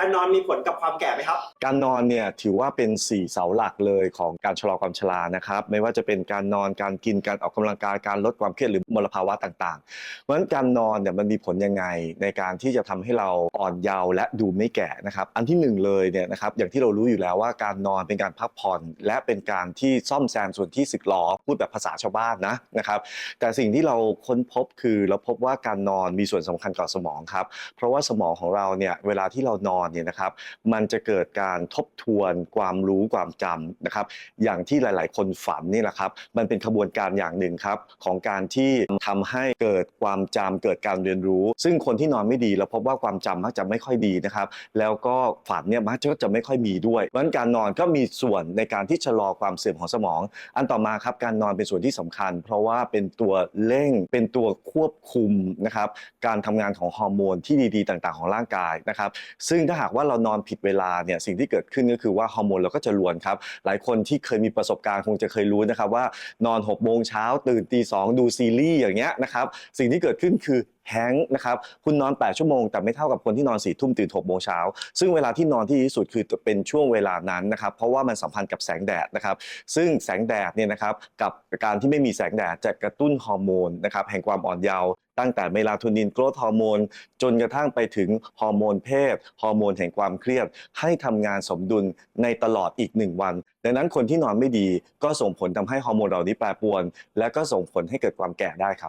การนอนมีผลกับความแก่ไหมครับ การนอนเนี่ยถือว่าเป็น 4 เสาหลักเลยของการชะลอความชรานะครับ ไม่ว่าจะเป็นการนอนการกินการออกกำลังกายการลดความเครียดหรือมลภาวะต่างๆ เพราะฉะนั้นการนอนเนี่ยมันมีผลยังไงในการที่จะทำให้เราอ่อนเยาว์และดูไม่แก่นะครับ อันที่หนึ่งเลยเนี่ยนะครับอย่างที่เรารู้อยู่แล้วว่าการนอนเป็นการพักผ่อน และเป็นการที่ซ่อมแซมส่วนที่สึกหรอพูดแบบภาษาชาวบ้านนะนะครับแต่สิ่งที่เราค้นพบคือเราพบว่าการนอนมีส่วนสำคัญกับสมองครับเพราะว่าสมองของเราเนี่ยเวลาที่เรานอนเนี่ยนะครับมันจะเกิดการทบทวนความรู้ความจำนะครับอย่างที่หลาย ๆ คนฝันนี่แหละครับมันเป็นขบวนการอย่างหนึ่งครับของการที่ทำให้เกิดความจำเกิดการเรียนรู้ ซึ่งคนที่นอนไม่ดีเราพบว่าความจำมักจะไม่ค่อยดีนะครับแล้วก็ฝันเนี่ยมักจะไม่ค่อยมีด้วยเพราะนั้นการนอนก็มีส่วนในการที่ชะลอความเสื่อมของสมอง อันต่อมาครับการนอนเป็นส่วนที่สำคัญ เพราะว่าเป็นตัวเร่งเป็นตัวควบคุมนะครับการทำงานของฮอร์โมนที่ดี ๆ ต่าง ๆ ของร่างกายนะครับซึ่งถ้าหากว่าเรานอนผิดเวลาเนี่ยสิ่งที่เกิดขึ้นก็คือว่าฮอร์โมนเราก็จะรวนครับ หลายคนที่เคยมีประสบการณ์คงจะเคยรู้นะครับว่านอน6กโมงเช้าตื่นตีสองดูซีรีส์อย่างเงี้ยนะครับสิ่งที่เกิดขึ้นคือแฮงค์นะครับคุณนอน 8 ชั่วโมง แต่ไม่เท่ากับคนที่นอน4ี่ทุ่มตื่น6กโมงเช้าซึ่งเวลาที่นอนที่ดีที่สุดคือเป็นช่วงเวลานั้นนะครับเพราะว่ามันสัมพันธ์กับแสงแดดนะครับซึ่งแสงแดดเนี่ยนะครับกับการที่ไม่มีแสงแดดจะกระตุ้นฮอร์โมนนะครับแห่งความอ่อนเยาว์ตั้งแต่เมลาโทนินโกรทฮอร์โมนจนกระทั่งไปถึงฮอร์โมนเพศฮอร์โมนแห่งความเครียด ให้ทำงานสมดุลในตลอดอีกหนึ่งวัน ดังนั้นคนที่นอนไม่ดีก็ส่งผลทำให้ฮอร์โมนเหล่านี้แปรปรวน และก็ส่งผลให้เกิดความแก่ได้ครับ